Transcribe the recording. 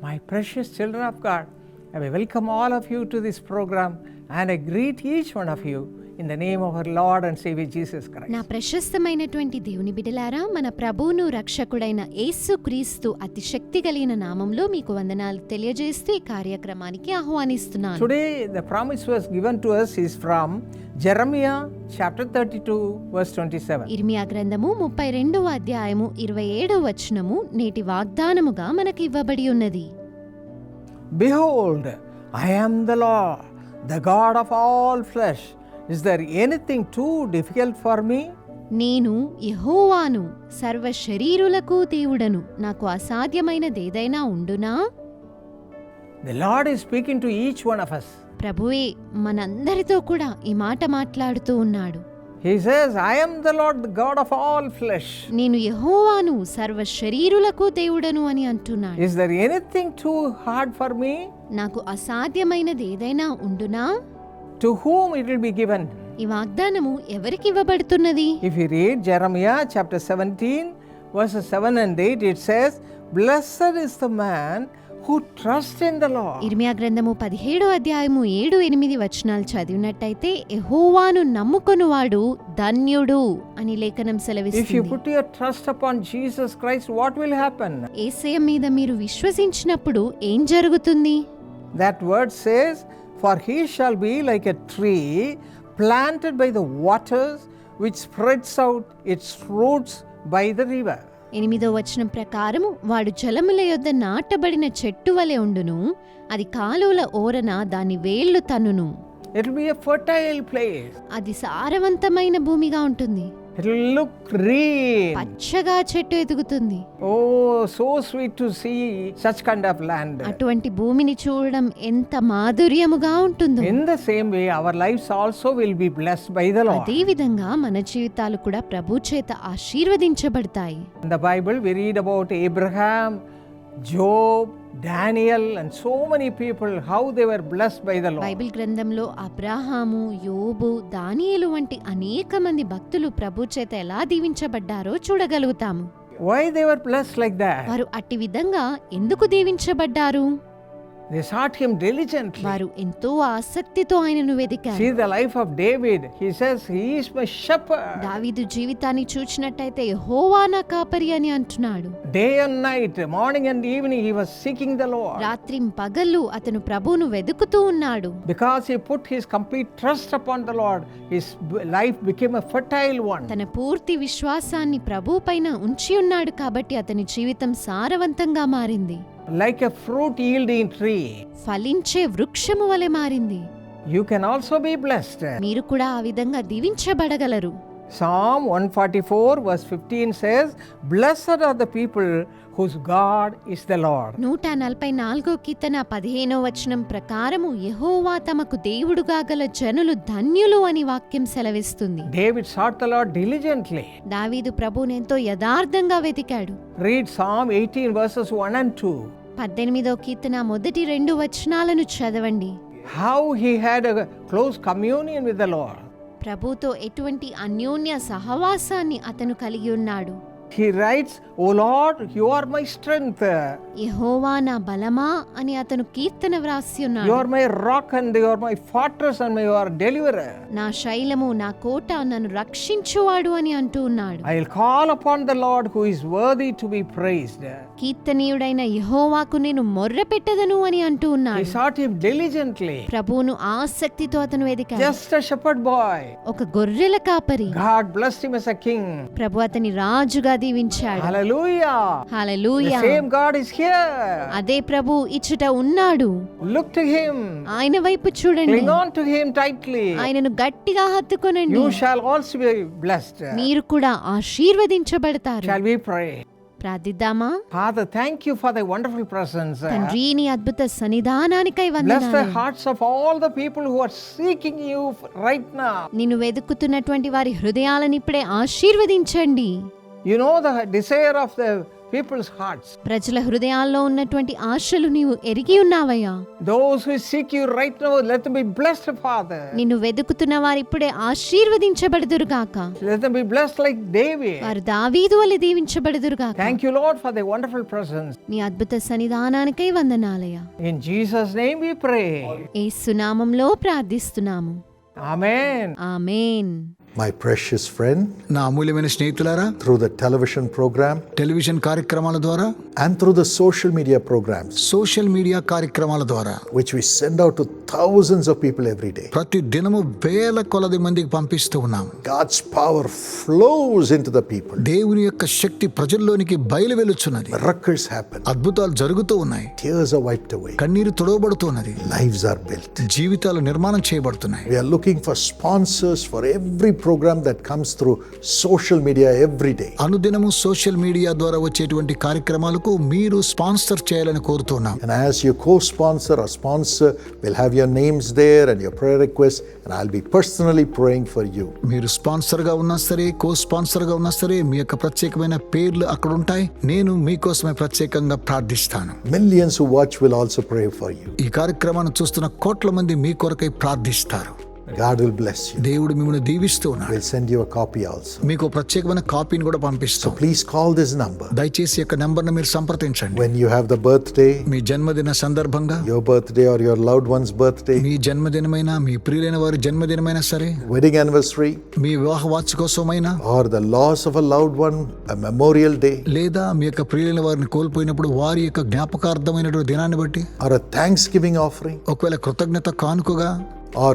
My precious children of God, I welcome all of you to this program and I greet each one of you in the name of our Lord and Savior Jesus Christ. నా ప్రశస్తమైనటువంటి దేవుని బిడలారా మన ప్రభువును రక్షకుడైన యేసు క్రీస్తు అతి శక్తి కలిగిన నామంలో మీకు వందనాలు తెలియజేస్తూ ఈ కార్యక్రమానికి ఆహ్వానిస్తున్నాను Today, the promise was given to us is from Jeremiah chapter 32, verse 27. ఇర్మియా గ్రంథము ముప్పై రెండవ అధ్యాయము ఇరవై ఏడవ వచనము నేటి వాగ్దానముగా మనకి ఇవ్వబడి ఉన్నది Behold, I am the Lord, the God of all flesh. Is there anything too difficult for me? నేను యెహోవాను సర్వ శరీరులకు దేవుడను నాకు అసాధ్యమైనదేదైనా ఉండునా The Lord is speaking to each one of us. ప్రభువే మనందరితో కూడా ఈ మాట మాట్లాడుతూ ఉన్నాడు He says, I am the Lord, the God of all flesh. నేను యెహోవాను సర్వ శరీరులకు దేవుడను అని అంటున్నాడు Is there anything too hard for me? నాకు అసాధ్యమైనది ఏదైనా ఉండునా To whom it will be given? ఈ వాగ్దానము ఎవరికి ఇవ్వబడుతున్నది If you read Jeremiah chapter 17, verses 7 and 8, it says, Blessed is the man who trusts in the Lord. ఇర్మియా గ్రంథము పదిహేడో అధ్యాయము ఏడు ఎనిమిది వచనాలు చదివినట్టయితే యెహోవాను నమ్ముకొనువాడు ధన్యుడు అని లేఖనం If you సెలవిస్తుంది put your trust upon Jesus Christ, what will happen? ఏసయ మీద మీరు విశ్వసించినప్పుడు ఏం జరుగుతుంది That word says, For he shall be like a tree planted by the waters, which spreads out its roots by the river. ఎనిమిదో వచనం ప్రకారము వాడు జలముల యొద్ద నాటబడిన చెట్టు వలె ఉండును అది కాలువల ఓరన దాని వేళ్ళు తన్నును It will be a fertile place. అది సారవంతమైన భూమిగా ఉంటుంది లుక్ పచ్చగా చెట్టు ఎదుగుతుంది. ఓ so sweet to see such kind అటువంటి భూమిని చూడడం ఎంత మాధుర్యముగా ఉంటుందో. In the our lives also will be bless by the అదే విధంగా మన జీవితాలు కూడా ప్రభు చేత ఆశీర్వదించబడతాయి. The Bible we read about Abraham Job Daniel and so many people how they were bless by the Lord Bible గ్రంథంలో అబ్రహాము యోబు దానియేలు వంటి అనేక మంది భక్తులు ప్రభు చేత ఎలా దీవించబడ్డారో చూడగలుగుతాము. Why they were bless like that వారు అట్టి విధంగా ఎందుకు దీవించబడ్డారు? They sought him diligently. వారు ఎంతో ఆసక్తితో ఆయనను వెదికారు See the life of David. He says, He is my shepherd. దావీదు జీవితాన్ని చూచినట్టయితే యెహోవా నా కాపరి అని అంటున్నాడు Day and night, morning and evening, he was seeking the Lord. రాత్రి పగళ్ళు అతను ప్రభువును వెదుకుతూ ఉన్నాడు Because he put his complete trust upon the Lord, his life became a fertile one. తన పూర్తి విశ్వాసాన్ని ప్రభు పైన ఉంచి ఉన్నాడు కాబట్టి అతని జీవితం సారవంతంగా మారింది Like a fruit yielding tree. ఫలించే వృక్షము వలె మారింది You can also be blessed. మీరు కూడా ఆ విధంగా దీవించబడగలరు Psalm 144, verse 15 says, Blessed are the people whose God is the Lord. నూట నలభై నాలుగో కీర్తన పదిహేనో వచనం ప్రకారము యెహోవా తమకు దేవుడుగా గల జనులు ధన్యులు అని వాక్యం సెలవిస్తుంది David sought the Lord diligently. దావీదు ప్రభునెంతో యథార్థంగా వెతికాడు Read Psalm 18, verses 1 and 2. పద్దెనిమిదో కీర్తన మొదటి రెండు వచనాలను చదవండి How he had a close communion with the Lord. ప్రభుతో ఎటువంటి అన్యోన్య సహవాసాన్ని అతను కలిగి ఉన్నాడు He writes, O Lord, you are my strength. యెహోవా నా బలమా అని అతను కీర్తన వ్రాసి You ఉన్నాడు are my rock and you are my fortress and you are deliverer. నా శైలము నా కోట నన్ను రక్షించువాడు అని అంటూ ఉన్నాడు I will call upon the Lord who is worthy to be praised. కీర్తనీయుడైన యెహోవాకు నేను మొర్ర పెట్టదను అని అంటూ He ఉన్నాడు sought him diligently. ప్రభువును ఆసక్తితో అతను వెదికాడు Just a shepherd boy. ఒక గొర్రెల కాపరి God blessed him as a king. ప్రభు అతని రాజుగా అదే ప్రభు ఇచ్చుట ఉన్నాడు. ఆయన వైపు చూడండి. ఆయనను గట్టిగా హత్తుకునండి. మీరు కూడా ఆశీర్వదించబడతారు. Thank you for the wonderful అద్భుత సన్నిధానానికై వందనాలు. Bless hearts of all people who are right now నిన్ను వారి హృదయాలను ఇప్పుడే ఆశీర్వదించండి. You know the desire of the people's hearts. ప్రజల హృదయాల్లో ఉన్నటువంటి ఆశలు నీవు ఎరిగి ఉన్నావయ్యా Those who seek you right now, let them be blessed, Father. నిన్ను వెతుకుతున్న వారు ఇప్పుడే ఆశీర్వదించబడుదురుగాక Let them be blessed like David. వారు దావీదు వలె దీవించబడుదురుగాక Thank you, Lord, for the wonderful presence. నీ అద్భుత సన్నిధానానికై వందనాలయ In Jesus' name we pray. ఏ సునామంలో ప్రార్థిస్తున్నాము Amen. Amen My precious friend, నా అమూల్యమైన స్నేహితులారా through the television program television కార్యక్రమాల ద్వారా and through the social media programs, social media కార్యక్రమాల ద్వారా which we send out to thousands of people every day, ప్రతి దినము వేల కొలది మందికి పంపిస్తూ ఉన్నాం God's power flows into the people. దేవుని యొక్క శక్తి ప్రజల్లోనికి బయలు వెలుచున్నది Miracles happen, అద్భుతాలు జరుగుతూ ఉన్నాయి tears are wiped away, కన్నీరు తుడవబడుతున్నది lives are built. జీవితాలు నిర్మాణం చేయబడుతున్నాయి We are looking for sponsors for every program that comes through social media every day అనుదినము సోషల్ మీడియా ద్వారా వచ్చేటువంటి కార్యక్రమాలకు మీరు స్పాన్సర్ చేయాలని కోరుతున్నాం. And as you co sponsor or sponsor will have your names there and your prayer request and I'll be personally praying for you మీరు స్పాన్సర్గా ఉన్నా సరే కో స్పాన్సర్గా ఉన్నా సరే మీ యొక్క ప్రత్యేకమైన పేర్లు అక్కడ ఉంటాయి. నేను మీ కోసమే ప్రత్యేకంగా ప్రార్థిస్తాను. Millions watch will also pray for you ఈ కార్యక్రమాన్ని చూస్తున్న కోట్ల మంది మీ కొరకై ప్రార్థిస్తారు. God will bless you. దేవుడు మిమ్మల్ని దీవిస్తూ ఉన్నాడు send you a copy also. మీకు ప్రత్యేకమైన కాపీని కూడా పంపిస్తాం Please call this number దయచేసి ఈ యొక్క నెంబర్ను మీరు సంప్రదించండి when you have the birthday, మీ జన్మదిన సందర్భంగా your birthday or your loved one's birthday, మీ జన్మదినమైనా మీ ప్రియులైన వారి జన్మదినమైనా సరే wedding anniversary, మీ వివాహ వార్షికోత్సవమైనా or the loss of a loved one, a memorial day, లేదా మీ యొక్క ప్రియులైన వారిని కోల్పోయినప్పుడు వారి యొక్క జ్ఞాపకార్థమైనటువంటి దినాన్ని బట్టి or a thanksgiving offering, ఒకవేళ కృతజ్ఞత కానుకగా or